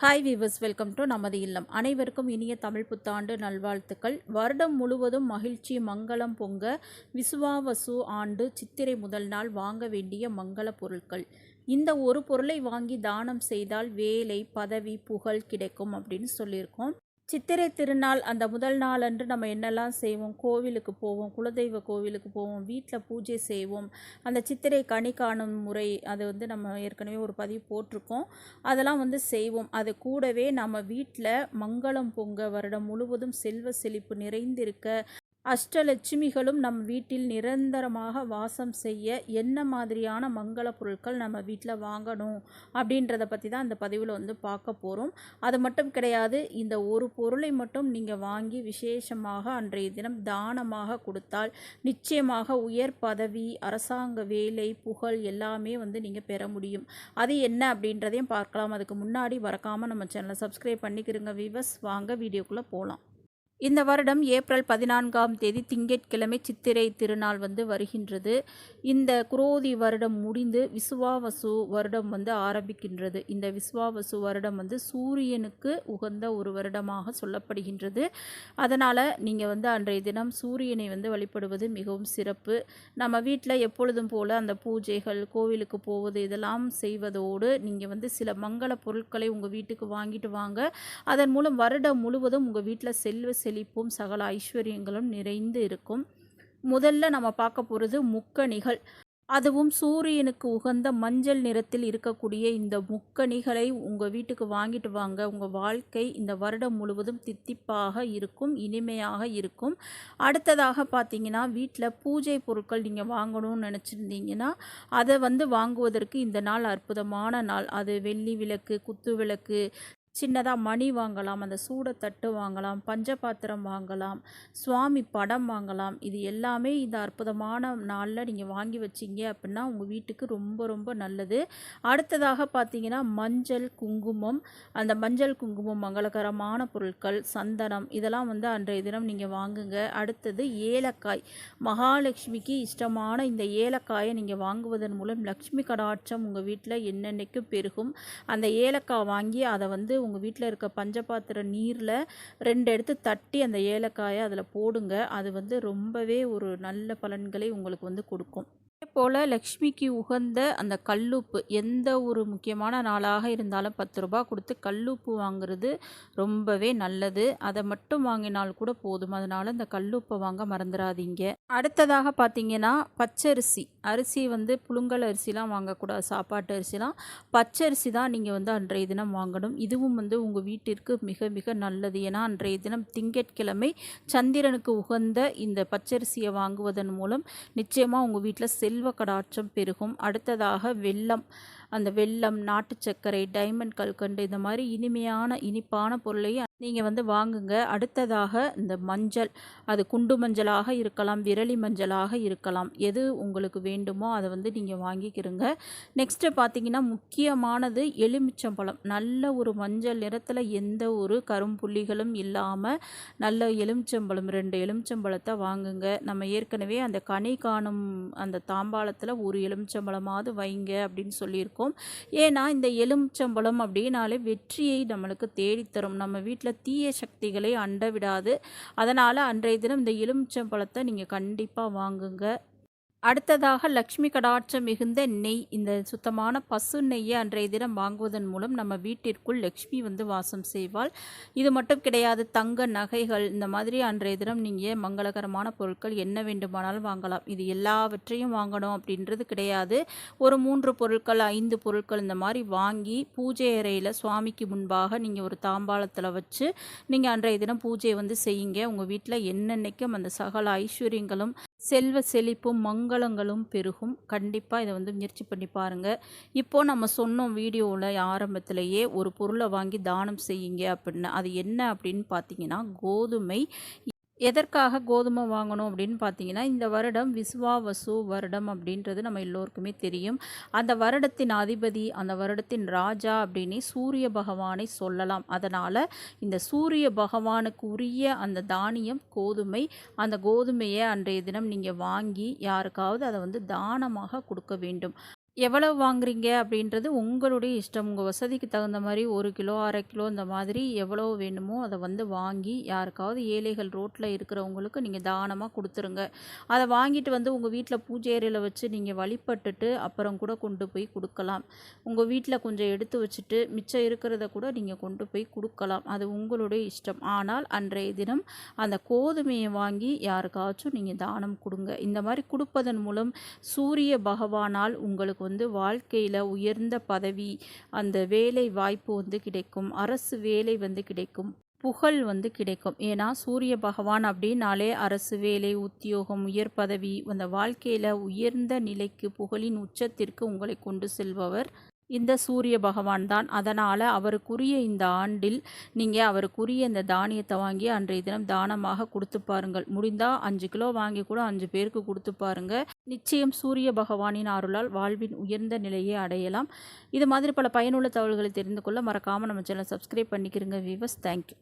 Hi viewers welcome to நமது இல்லம். அனைவருக்கும் இனிய தமிழ் புத்தாண்டு நல்வாழ்த்துக்கள். வருடம் முழுவதும் மகிழ்ச்சி மங்களம் பொங்க விசுவாவசு ஆண்டு சித்திரை முதல் நாள் வாங்க வேண்டிய மங்கள பொருட்கள். இந்த ஒரு பொருளை வாங்கி தானம் செய்தால் வேலை பதவி புகழ் கிடைக்கும் அப்படின்னு சொல்லியிருக்கோம். சித்திரை திருநாள் அந்த முதல் நாள் அன்று நம்ம என்னெல்லாம் செய்வோம்? கோவிலுக்கு போவோம் குலதெய்வ கோவிலுக்கு போவோம் வீட்டில் பூஜை செய்வோம். அந்த சித்திரை கனி காணும் முறை அது வந்து நம்ம ஏற்கனவே ஒரு பதிவு போட்டிருக்கோம். அதெல்லாம் வந்து செய்வோம். அது கூடவே நம்ம வீட்டில் மங்களம் பொங்க வருடம் முழுவதும் செல்வ செழிப்பு நிறைந்திருக்க அஷ்டலட்சுமிகளும் நம் வீட்டில் நிரந்தரமாக வாசம் செய்ய என்ன மாதிரியான மங்கள பொருட்கள் நம்ம வீட்டில் வாங்கணும் அப்படின்றத பற்றி தான் அந்த பதிவில் வந்து பார்க்க போகிறோம் அது மட்டும் கிடையாது இந்த ஒரு பொருளை மட்டும் நீங்கள் வாங்கி விசேஷமாக அன்றைய தினம் தானமாக கொடுத்தால் நிச்சயமாக உயர் பதவி அரசாங்க வேலை புகழ் எல்லாமே வந்து நீங்கள் பெற முடியும். அது என்ன அப்படின்றதையும் பார்க்கலாம். அதுக்கு முன்னாடி மறக்காமல் நம்ம சேனலை சப்ஸ்கிரைப் பண்ணிக்கிறோங்க விவஸ் வாங்க வீடியோக்குள்ளே போகலாம் இந்த வருடம் ஏப்ரல் பதினான்காம் தேதி திங்கட்கிழமை சித்திரை திருநாள் வந்து வருகின்றது. இந்த குரோதி வருடம் முடிந்து விசுவாவசு வருடம் வந்து ஆரம்பிக்கின்றது. இந்த விசுவாவசு வருடம் வந்து சூரியனுக்கு உகந்த ஒரு வருடமாக சொல்லப்படுகின்றது. அதனால் நீங்கள் வந்து அன்றைய தினம் சூரியனை வந்து வழிபடுவது மிகவும் சிறப்பு. நம்ம வீட்டில் எப்பொழுதும் போல் அந்த பூஜைகள் கோவிலுக்கு போவது இதெல்லாம் செய்வதோடு நீங்கள் வந்து சில மங்கள பொருட்களை உங்கள் வீட்டுக்கு வாங்கிட்டு வாங்க. அதன் மூலம் வருடம் முழுவதும் உங்கள் வீட்டில் செல்வ செழிப்பும் சகல ஐஸ்வர்யங்களும் நிறைந்து இருக்கும். முதல்ல நம்ம பார்க்க போகிறது முக்கணிகள். அதுவும் சூரியனுக்கு உகந்த மஞ்சள் நிறத்தில் இருக்கக்கூடிய இந்த முக்கணிகளை உங்கள் வீட்டுக்கு வாங்கிட்டு வாங்க. உங்கள் வாழ்க்கை இந்த வருடம் முழுவதும் தித்திப்பாக இருக்கும் இனிமையாக இருக்கும். அடுத்ததாக பார்த்தீங்கன்னா வீட்டில் பூஜை பொருட்கள் நீங்கள் வாங்கணும்னு நினச்சிருந்தீங்கன்னா அதை வந்து வாங்குவதற்கு இந்த நாள் அற்புதமான நாள். அது வெள்ளி விளக்கு குத்து விளக்கு சின்னதாக மணி வாங்கலாம் அந்த சூடத்தட்டு வாங்கலாம் பஞ்சபாத்திரம் வாங்கலாம் சுவாமி படம் வாங்கலாம். இது எல்லாமே இந்த அற்புதமான நாளில் நீங்கள் வாங்கி வச்சிங்க அப்படின்னா உங்கள் வீட்டுக்கு ரொம்ப ரொம்ப நல்லது. அடுத்ததாக பார்த்தீங்கன்னா மஞ்சள் குங்குமம். அந்த மஞ்சள் குங்குமம் மங்களகரமான பொருட்கள் சந்தனம் இதெல்லாம் வந்து அன்றைய தினம் நீங்கள் வாங்குங்க. அடுத்தது ஏலக்காய். மகாலட்சுமிக்கு இஷ்டமான இந்த ஏலக்காயை நீங்கள் வாங்குவதன் மூலம் லக்ஷ்மி கடாட்சம் உங்கள் வீட்டில் என்னென்னைக்கும் பெருகும். அந்த ஏலக்காய் வாங்கி அதை வந்து உங்கள் வீட்டில் இருக்க பஞ்சபாத்திர நீரில் ரெண்டு எடுத்து தட்டி அந்த ஏலக்காயை அதில் போடுங்க. அது வந்து ரொம்பவே ஒரு நல்ல பலன்களை உங்களுக்கு வந்து கொடுக்கும். அதே போல் லக்ஷ்மிக்கு உகந்த அந்த கல்லுப்பு எந்த ஒரு முக்கியமான நாளாக இருந்தாலும் பத்து ரூபா கொடுத்து கல்லுப்பு வாங்குறது ரொம்பவே நல்லது. அதை மட்டும் வாங்கினால் கூட போதும். அதனால் அந்த கல்லுப்பை வாங்க மறந்துடாதீங்க அடுத்ததாக பார்த்தீங்கன்னா பச்சரிசி. அரிசி வந்து புழுங்கல் அரிசிலாம் வாங்கக்கூடாது. சாப்பாட்டு அரிசிலாம் பச்சரிசி தான் நீங்கள் வந்து அன்றைய தினம் வாங்கணும். இதுவும் வந்து உங்கள் வீட்டிற்கு மிக மிக நல்லது. ஏன்னா அன்றைய தினம் திங்கட்கிழமை சந்திரனுக்கு உகந்த இந்த பச்சரிசியை வாங்குவதன் மூலம் நிச்சயமாக உங்கள் வீட்டில் செல்வ கடாட்சம் பெருகும். அடுத்ததாக வெள்ளம். அந்த வெள்ளம் நாட்டு சர்க்கரை டைமண்ட் கல்கண்டு இந்த மாதிரி இனிமையான இனிப்பான பொருளையும் நீங்கள் வந்து வாங்குங்க. அடுத்ததாக இந்த மஞ்சள். அது குண்டு மஞ்சளாக இருக்கலாம் விரலி மஞ்சளாக இருக்கலாம். எது உங்களுக்கு வேண்டுமோ அதை வந்து நீங்கள் வாங்கிக்கிறங்க. நெக்ஸ்ட்டு பார்த்தீங்கன்னா முக்கியமானது எலுமிச்சம்பழம். நல்ல ஒரு மஞ்சள் நிறத்தில் எந்த ஒரு கரும்புள்ளிகளும் இல்லாமல் நல்ல எலுமிச்சம்பழம் ரெண்டு எலுமிச்சம்பழத்தை வாங்குங்க. நம்ம ஏற்கனவே அந்த கனி காணும் அந்த தாம்பாளத்தில் ஒரு எலுமிச்சம்பழமாவது வைங்க அப்படின்னு சொல்லியிருக்கோம். ஏன்னா இந்த எலுமிச்சம்பழம் அப்படின்னாலே வெற்றியை நம்மளுக்கு தேடித்தரும். நம்ம வீட்டில் தீய சக்திகளை அண்ட விடாது அதனால் அன்றைய தினம் இந்த எலுமிச்சம் பழத்தை நீங்கள் கண்டிப்பாக வாங்குங்க. அடுத்ததாக லக்ஷ்மி கடாட்சம் மிகுந்த நெய் இந்த சுத்தமான பசு நெய்யை அன்றைய தினம் வாங்குவதன் மூலம் நம்ம வீட்டிற்குள் லக்ஷ்மி வந்து வாசம் செய்வாள். இது மட்டும் கிடையாது தங்க நகைகள் இந்த மாதிரி அன்றைய தினம் நீங்கள் மங்களகரமான பொருட்கள் என்ன வேண்டுமானாலும் வாங்கலாம். இது எல்லாவற்றையும் வாங்கணும் அப்படின்றது கிடையாது. ஒரு மூன்று பொருட்கள் ஐந்து பொருட்கள் இந்த மாதிரி வாங்கி பூஜை அறையில் சுவாமிக்கு முன்பாக நீங்கள் ஒரு தாம்பாளத்தில் வச்சு நீங்கள் அன்றைய தினம் பூஜையை வந்து செய்யுங்க. உங்கள் வீட்டில் என்னென்னைக்கும் அந்த சகல ஐஸ்வர்யங்களும் செல்வ செழிப்பும் மங்களங்களும் பெருகும். கண்டிப்பாக இதை வந்து முயற்சி பண்ணி பாருங்கள் இப்போது நம்ம சொன்னோம் வீடியோவில் ஆரம்பத்திலேயே ஒரு பொருளை வாங்கி தானம் செய்யுங்க அப்படின்னு. அது என்ன அப்படின்னு பார்த்தீங்கன்னா கோதுமை எதற்காக கோதுமை வாங்கணும் அப்படின்னு பார்த்தீங்கன்னா இந்த வருடம் விஸ்வாவசு வருடம் அப்படின்றது நம்ம எல்லோருக்குமே தெரியும். அந்த வருடத்தின் அதிபதி அந்த வருடத்தின் ராஜா அப்படின்னு சூரிய பகவானை சொல்லலாம். அதனால் இந்த சூரிய பகவானுக்கு உரிய அந்த தானியம் கோதுமை அந்த கோதுமையை அன்றைய தினம் நீங்கள் வாங்கி யாருக்காவது அதை வந்து தானமாக கொடுக்க வேண்டும். எவ்வளவு வாங்குறீங்க அப்படின்றது உங்களுடைய இஷ்டம். உங்கள் வசதிக்கு தகுந்த மாதிரி ஒரு கிலோ, அரை கிலோ இந்த மாதிரி எவ்வளோ வேணுமோ அதை வந்து வாங்கி, யாருக்காவது ஏழைகள் ரோட்டில் இருக்கிறவங்களுக்கு நீங்கள் தானமாக கொடுத்துருங்க அதை வாங்கிட்டு வந்து உங்கள் வீட்டில் பூஜை அறையில் வச்சு நீங்கள் வழிபட்டுட்டு, அப்புறம் கூட கொண்டு போய் கொடுக்கலாம் உங்கள் வீட்டில் கொஞ்சம் எடுத்து வச்சுட்டு, மிச்சம் இருக்கிறத கூட நீங்கள் கொண்டு போய் கொடுக்கலாம் அது உங்களுடைய இஷ்டம். ஆனால் அன்றைய தினம் அந்த கோதுமையை வாங்கி யாருக்காச்சும் நீங்கள் தானம் கொடுங்க இந்த மாதிரி கொடுப்பதன் மூலம் சூரிய பகவானால் உங்களுக்கு வந்து வாழ்க்கையில் உயர்ந்த பதவி, அந்த வேலை வாய்ப்பு வந்து கிடைக்கும். அரசு வேலை வந்து கிடைக்கும். புகழ் வந்து கிடைக்கும். ஏன்னா சூரிய பகவான் அப்படின்னாலே அரசு வேலை, உத்தியோகம், உயர் பதவி, அந்த வாழ்க்கையில் உயர்ந்த நிலைக்கு, புகழின் உச்சத்திற்கு உங்களை கொண்டு செல்பவர் இந்த சூரிய பகவான் தான். அதனால் அவருக்குரிய இந்த ஆண்டில் நீங்கள் அவருக்குரிய இந்த தானியத்தை வாங்கி அன்றைய தினம் தானமாக கொடுத்து பாருங்கள். முடிந்தால் அஞ்சு கிலோ வாங்கி கூட அஞ்சு பேருக்கு கொடுத்து பாருங்க. நிச்சயம் சூரிய பகவானின் அருளால் வாழ்வின் உயர்ந்த நிலையை அடையலாம். இது மாதிரி பல பயனுள்ள தகவல்களை தெரிந்து கொள்ள மறக்காமல் நம்ம சேனல் சப்ஸ்கிரைப் பண்ணிக்கிறங்க வீவர்ஸ். Thank you.